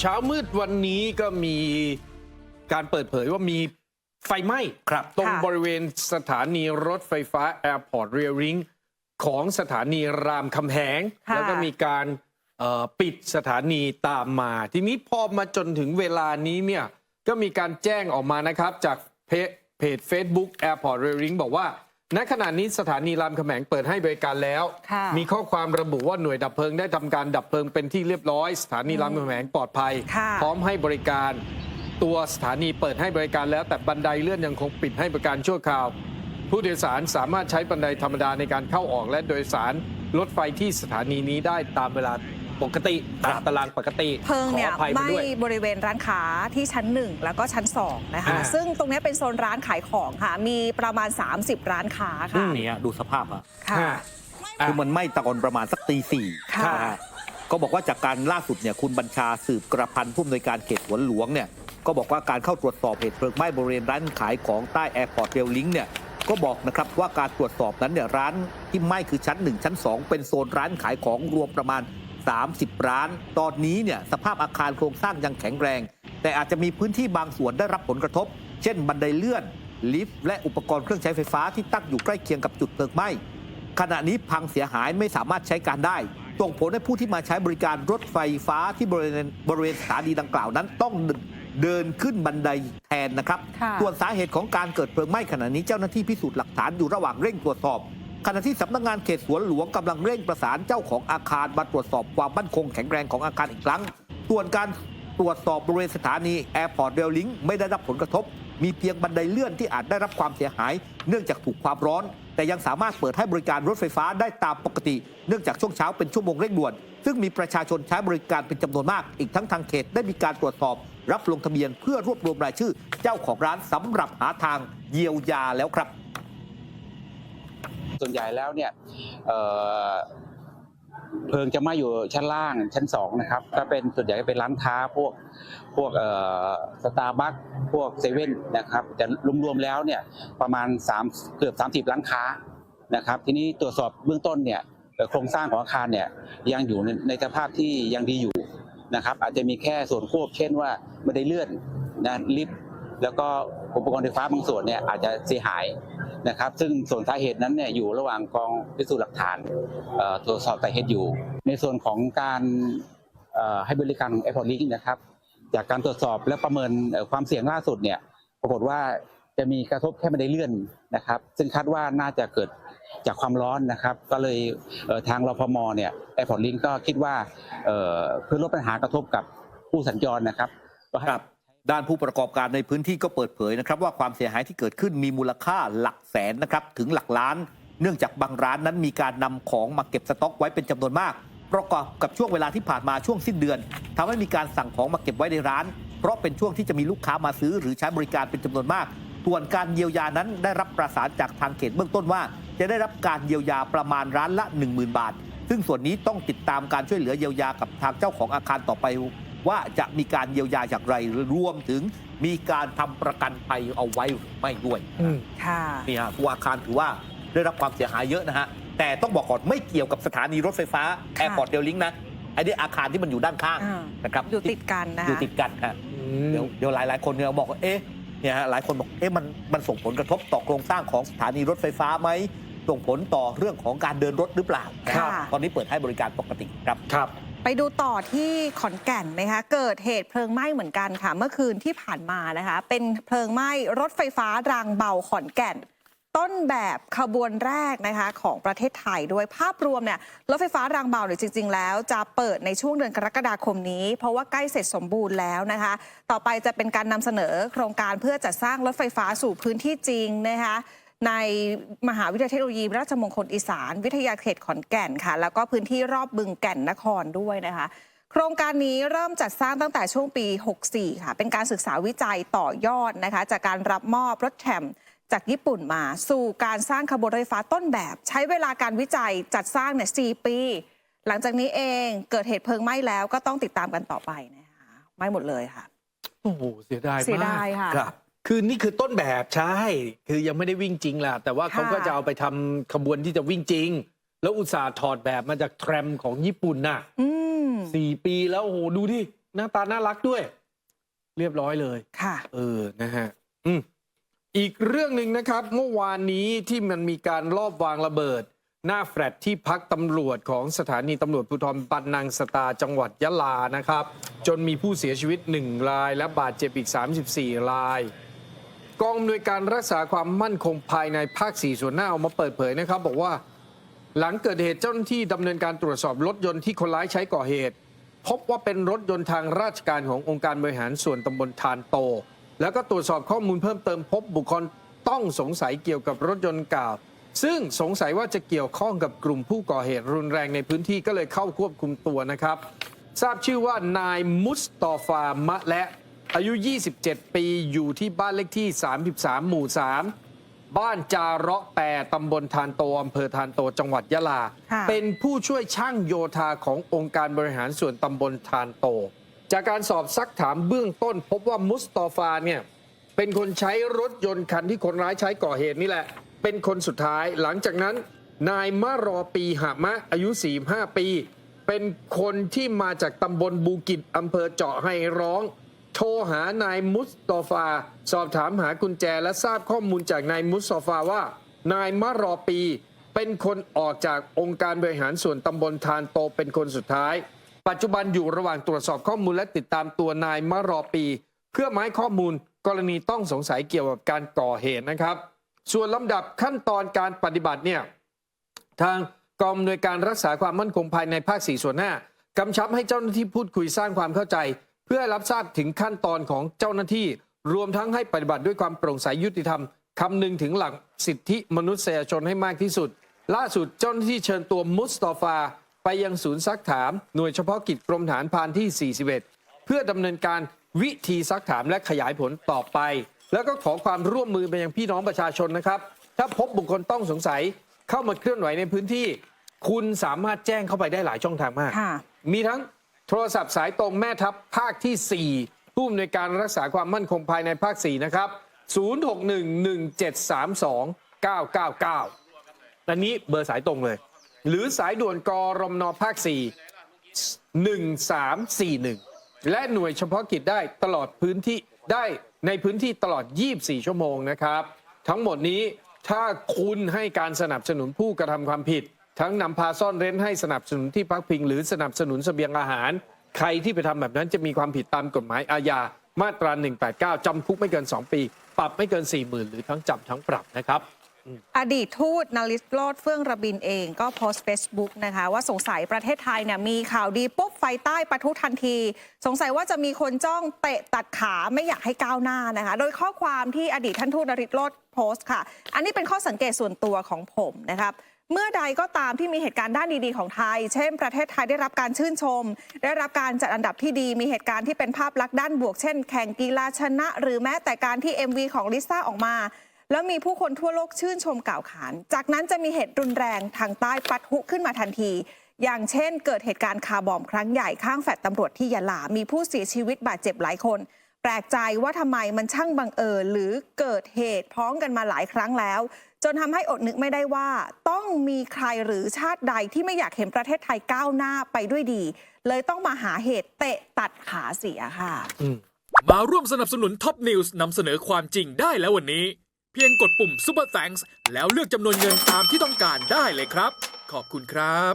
เช้ามืดวันนี้ก็มีการเปิดเผยว่ามีไฟไหม้ครับ ตรงค่ะบริเวณสถานีรถไฟฟ้า Airport r a i l i n g ของสถานีรามคำแหงค่ะแล้วก็มีการเอ่อปิดสถานีตามมา ทีนี้พอมาจนถึงเวลานี้เนี่ย ก็มีการแจ้งออกมานะครับ จากเพจเพจ Facebook Airport r a i l i n g บอกว่า ณขณะนี้สถานีรามคำแหงเปิดให้บริการแล้ว ค่ะมีข้อความระบุว่าหน่วยดับเพลิงได้ทำการดับเพลิงเป็นที่เรียบร้อย สถานีรามคำแหงปลอดภัย ค่ะ พร้อมให้บริการ ตัวสถานีเปิดให้บริการแล้ว แต่บันไดเลื่อนยังคงปิดให้บริการชั่วคราว ผู้โดยสารสามารถใช้บันไดธรรมดาในการเข้าออกและโดยสารรถไฟที่สถานีนี้ได้ตามเวลา ปกติตามตารางปกติเพลิงเนี่ยขออภัยไหมาม้ด้วย บริเวณร้านค้าที่ชั้น 1 แล้วก็ชั้น 2 นะคะ อ่า ซึ่งตรงนี้เป็นโซนร้านขายของค่ะ มีประมาณ 30 ร้านค้าค่ะนี่ฮะดูสภาพอะค่ะ อะ คือมันไหม้ตะกอนประมาณสักตีสี่ค่ะนฮก็บอกว่าจากการล่าสุดเนี่ยคุณบัญชาสืบกระพันผู้อำนวยการเขตสวนหลวงเนี่ยก็บอกว่าการเข้าตรวจสอบเหตุเพลิงไหม้บริเวณร้านขายของใต้แอร์พอร์ตเรลลิงเนี่ยก็บอกนะครับว่าการตรวจสอบนั้นเนี่ยร้านที่ไหม้คือชั้น 1 ชั้น 2 เป็นโซนร้านขายของรวมประมาณ 30 ร้าน ตอนนี้เนี่ยสภาพอาคารโครงสร้างยังแข็งแรง แต่อาจจะมีพื้นที่บางส่วนได้รับผลกระทบ เช่น บันไดเลื่อน ลิฟต์และอุปกรณ์เครื่องใช้ไฟฟ้าที่ตั้งอยู่ใกล้เคียงกับจุดเพลิงไหม้ขณะนี้พังเสียหายไม่สามารถใช้การได้ส่งผลให้ผู้ที่มาใช้บริการรถไฟฟ้าที่บริเวณบริเวณสถานีดังกล่าวนั้นต้องเดินขึ้นบันไดแทนนะครับค่ะส่วนสาเหตุของการเกิดเพลิงไหม้ขณะนี้เจ้าหน้าที่พิสูจน์หลักฐานอยู่ระหว่างเร่งตรวจสอบ ขณะที่สำนักงานเขตสวนหลวงกำลังเร่งประสานเจ้าของอาคารมาตรวจสอบความมั่นคงแข็งแรงของอาคารอีกครั้ง ส่วนการตรวจสอบบริเวณสถานีแอร์พอร์ตเรลลิงไม่ได้รับผลกระทบ มีเพียงบันไดเลื่อนที่อาจได้รับความเสียหาย เนื่องจากถูกความร้อน แต่ยังสามารถเปิดให้บริการรถไฟฟ้าได้ตามปกติ เนื่องจากช่วงเช้าเป็นชั่วโมงเร่งด่วน ซึ่งมีประชาชนใช้บริการเป็นจำนวนมาก อีกทั้งทางเขตได้มีการตรวจสอบ รับลงทะเบียนเพื่อรวบรวมรายชื่อ เจ้าของร้านสำหรับหาทางเยียวยาแล้วครับ ส่วนใหญ่แล้วเนี่ยเพลิงจะไหม้อยู่ชั้นล่างชั้นสองนะครับก็เป็นส่วนใหญ่ก็เป็นร้านค้าพวกพวกสตาร์บัคพวกเซเว่นนะครับแต่รวมๆแล้วเนี่ยประมาณ3เกือบ30ร้านค้านะครับ ทีนี้ตรวจสอบเบื้องต้นเนี่ยโครงสร้างของอาคารเนี่ยยังอยู่ในสภาพที่ยังดีอยู่นะครับ อาจจะมีแค่ส่วนควบ เช่นว่าไม่ได้เลื่อนนะลิฟต์แล้วก็อุปกรณ์ไฟฟ้าบางส่วนเนี่ยอาจจะเสียหาย นะครับ ซึ่งส่วนสาเหตุนั้นเนี่ยอยู่ระหว่างกองพิสูจน์หลักฐานตรวจสอบสาเหตุอยู่ ในส่วนของการให้บริการของ Airport Link นะครับ จากการตรวจสอบและประเมินความเสี่ยงล่าสุดเนี่ยปรากฏว่าจะมีกระทบแค่บันได้เลื่อนนะครับ ซึ่งคาดว่าน่าจะเกิดจากความร้อนนะครับ ก็เลยเทางรพมเนี่ย Airport Link ก็คิดว่าเเพื่อลดปัญหากระทบกับผู้สัญจรนะครับก็ให้ ด้านผู้ประกอบการในพื้นที่ก็เปิดเผยนะครับว่าความเสียหายที่เกิดขึ้นมีมูลค่าหลักแสนนะครับถึงหลักล้าน เนื่องจากบางร้านนั้นมีการนำของมาเก็บสต็อกไว้เป็นจำนวนมาก ประกอบกับช่วงเวลาที่ผ่านมาช่วงสิ้นเดือนทำให้มีการสั่งของมาเก็บไว้ในร้าน เพราะเป็นช่วงที่จะมีลูกค้ามาซื้อหรือใช้บริการเป็นจำนวนมาก ส่วนการเยียวยานั้นได้รับประสานจากทางเขตเบื้องต้นว่า จะได้รับการเยียวยาประมาณร้านละ 10,000 บาท ซึ่งส่วนนี้ต้องติดตามการช่วยเหลือเยียวยากับทางเจ้าของอาคารต่อไป ว่าจะมีการเยียวยาอย่างไรรวมถึงมีการทำประกันภัยเอาไว้หรือไม่ด้วยอืมค่ะ นี่ฮะตัวอาคารถือว่าได้รับความเสียหายเยอะนะฮะ แต่ต้องบอกก่อนไม่เกี่ยวกับสถานีรถไฟฟ้าแอร์พอร์ตเดลลิงนะไอ้นี่อาคารที่มันอยู่ด้านข้างอ่า นะครับอยู่ติดกันนะอยู่คะ ติดกันฮะเดี๋ยวเดี๋ยวหลายหลายๆคนเนี่ยบอกว่าเอ๊ะเนี่ยฮะหลายคนบอกเอ๊ะมันมันส่งผลกระทบต่อโครงสร้างของสถานีรถไฟฟ้าไหมส่งผลต่อเรื่องของการเดินรถหรือเปล่าค่ะ ตอนนี้เปิดให้บริการปกติครับ ครับ ไปดูต่อที่ขอนแก่นนะคะเกิดเหตุเพลิงไหม้เหมือนกันค่ะ เมื่อคืนที่ผ่านมานะคะ เป็นเพลิงไหม้รถไฟฟ้ารางเบาขอนแก่น ต้นแบบขบวนแรกนะคะของประเทศไทยด้วยภาพรวมเนี่ยรถไฟฟ้ารางเบาเนี่ยจริง ๆ แล้ว จะเปิดในช่วงเดือนกรกฎาคมนี้ เพราะว่าใกล้เสร็จสมบูรณ์แล้วนะคะ ต่อไปจะเป็นการนำเสนอโครงการเพื่อจัดสร้างรถไฟฟ้าสู่พื้นที่จริงนะคะ ในมหาวิทยาลัยเทคโนโลยีราชมงคลอีสาน วิทยาเขตขอนแก่นค่ะ แล้วก็พื้นที่รอบบึงแก่นนครด้วยนะคะ โครงการนี้เริ่มจัดสร้างตั้งแต่ช่วงปี 64 ค่ะ เป็นการศึกษาวิจัยต่อยอดนะคะ จากการรับมอบรถแทมจากญี่ปุ่นมา สู่การสร้างขบวนรถไฟฟ้าต้นแบบ ใช้เวลาการวิจัยจัดสร้างเนี่ย4ปี หลังจากนี้เองเกิดเหตุเพลิงไหม้แล้วก็ต้องติดตามกันต่อไปนะคะไหม้หมดเลยค่ะโอ้โหเสียดายมากเสียดายค่ะ ครับคือนี่คือต้นแบบใช่ คือยังไม่ได้วิ่งจริงแหละแต่ว่าเขาก็ค่ะจะเอาไปทำขบวนที่จะวิ่งจริง แล้วอุตส่าห์ถอดแบบมาจากแทรมของญี่ปุ่นน่ะอืมสี่ปีแล้วโอ้โหดูดิหน้าตาน่ารักด้วย เรียบร้อยเลย ค่ะ เออ นะฮะ อืม อีกเรื่องหนึ่งนะครับ เมื่อวานนี้ที่มันมีการลอบวางระเบิด หน้าแฟลตที่พักตำรวจของสถานีตำรวจภูธรปันนังสตาจังหวัดยะลานะครับ จนมีผู้เสียชีวิต 1 รายและบาดเจ็บอีก 34 ราย กองอำนวยการรักษาความมั่นคงภายในภาค 4 ส่วนหน้าออกมาเปิดเผยนะครับ บอกว่า หลังเกิดเหตุเจ้าหน้าที่ดำเนินการตรวจสอบรถยนต์ที่คนร้ายใช้ก่อเหตุ พบว่าเป็นรถยนต์ทางราชการขององค์การบริหารส่วนตำบลทานโต แล้วก็ตรวจสอบข้อมูลเพิ่มเติมพบบุคคลต้องสงสัยเกี่ยวกับรถยนต์กล่าวซึ่งสงสัยว่าจะเกี่ยวข้องกับกลุ่มผู้ก่อเหตุรุนแรงในพื้นที่ก็เลยเข้าควบคุมตัวนะครับ ทราบชื่อว่านายมุสตอฟามะและ อายุ 27 ปีอยู่ที่บ้านเลขที่ 33 หมู่ 3 บ้านจาระแปรตำบลทานโตอำเภอทานโตจังหวัดยะลา ค่ะเป็นผู้ช่วยช่างโยธาขององค์การบริหารส่วนตำบลทานโต จากการสอบซักถามเบื้องต้น พบว่ามุสตอฟาเนี่ยเป็นคนใช้รถยนต์คันที่คนร้ายใช้ก่อเหตุนี่แหละ เป็นคนสุดท้ายหลังจากนั้น นายมารอปีหามะอายุ 45 ปี เป็นคนที่มาจากตำบลบูกิจอำเภอเจาะไฮร้อง โทรหานายมุสตอฟา สอบถามหากุญแจและทราบข้อมูลจากนายมุสตอฟาว่า นายมารอปี เป็นคนออกจากองค์การบริหารส่วนตำบลทานโตเป็นคนสุดท้าย ปัจจุบันอยู่ระหว่างตรวจสอบข้อมูลและติดตามตัวนายมารอปี เพื่อมาให้ข้อมูลกรณีต้องสงสัยเกี่ยวกับการก่อเหตุนะครับ ส่วนลำดับขั้นตอนการปฏิบัติเนี่ยทางกองอำนวยการรักษาความมั่นคงภายในภาค 4 ส่วนหน้ากำชับให้เจ้าหน้าที่พูดคุยสร้างความเข้าใจ เพื่อรับทราบถึงขั้นตอนของเจ้าหน้าที่ รวมทั้งให้ปฏิบัติด้วยความโปร่งใสยุติธรรมคำนึงถึงหลักสิทธิมนุษยชนให้มากที่สุด ล่าสุดเจ้าหน้าที่เชิญตัวมุสตอฟา ไปยังศูนย์ซักถาม หน่วยเฉพาะกิจกรมฐานพรานที่ 41 เพื่อดำเนินการวิธีซักถามและขยายผลต่อไป แล้วก็ขอความร่วมมือไปยังพี่น้องประชาชนนะครับ ถ้าพบบุคคลต้องสงสัยเข้ามาเคลื่อนไหวในพื้นที่ คุณสามารถแจ้งเข้าไปได้หลายช่องทางมากค่ะมีทั้ง โทรศัพท์สายตรงแม่ทัพภาคที่ 4 ผู้อำนวยการรักษาความมั่นคงภายในภาค 4 นะครับ 0611732999 อันนี้เบอร์สายตรงเลย หรือสายด่วนกรมนภาค 4 1341 และหน่วยเฉพาะกิจได้ตลอดพื้นที่ได้ในพื้นที่ตลอด 24 ชั่วโมงนะครับ ทั้งหมดนี้ถ้าคุณให้การสนับสนุนผู้กระทำความผิด ทั้งนำพาซ่อนเร้นให้สนับสนุนที่พักพิง หรือสนับสนุนเสบียงอาหาร ใครที่ไปทำแบบนั้นจะมีความผิดตามกฎหมายอาญามาตรา 189 จำคุกไม่เกิน 2 ปี ปรับไม่เกิน 40,000 หรือทั้งจำทั้งปรับนะครับอดีตทูตนาริสโรดเฟื่องระบินเองก็โพสต์ Facebook นะคะ ว่าสงสัยประเทศไทยเนี่ยมีข่าวดีปุ๊บไฟใต้ปะทุทันที สงสัยว่าจะมีคนจ้องเตะตัดขาไม่อยากให้ก้าวหน้านะคะ โดยข้อความที่อดีตท่านทูตนาริสโรดโพสต์ค่ะ อันนี้เป็นข้อสังเกตส่วนตัวของผมนะครับ เมื่อใดก็ตามที่มีเหตุการณ์ด้านดีๆของไทย เช่น ประเทศไทยได้รับการชื่นชม ได้รับการจัดอันดับที่ดี มีเหตุการณ์ที่เป็นภาพลักษณ์ด้านบวก เช่น แข่งกีฬาชนะ หรือแม้แต่การที่ MV ของลิซ่าออกมา แล้วมีผู้คนทั่วโลกชื่นชมกล่าวขาน จากนั้นจะมีเหตุรุนแรงทางใต้ปัทุขึ้นมาทันที อย่างเช่น เกิดเหตุการณ์คาร์บอมครั้งใหญ่ข้างแฟลตตำรวจที่ยะลา มีผู้เสียชีวิตบาดเจ็บหลายคน แปลกใจว่าทำไมมันช่างบังเอิญหรือเกิดเหตุพร้อมกันมาหลายครั้งแล้ว จนทำให้อดนึกไม่ได้ว่าต้องมีใครหรือชาติใดที่ไม่อยากเห็นประเทศไทยก้าวหน้าไปด้วยดี เลยต้องมาหาเหตุเตะตัดขาเสียค่ะ มาร่วมสนับสนุนท็อปนิวส์นำเสนอความจริงได้แล้ววันนี้ เพียงกดปุ่ม Super Thanks แล้วเลือกจำนวนเงินตามที่ต้องการได้เลยครับ ขอบคุณครับ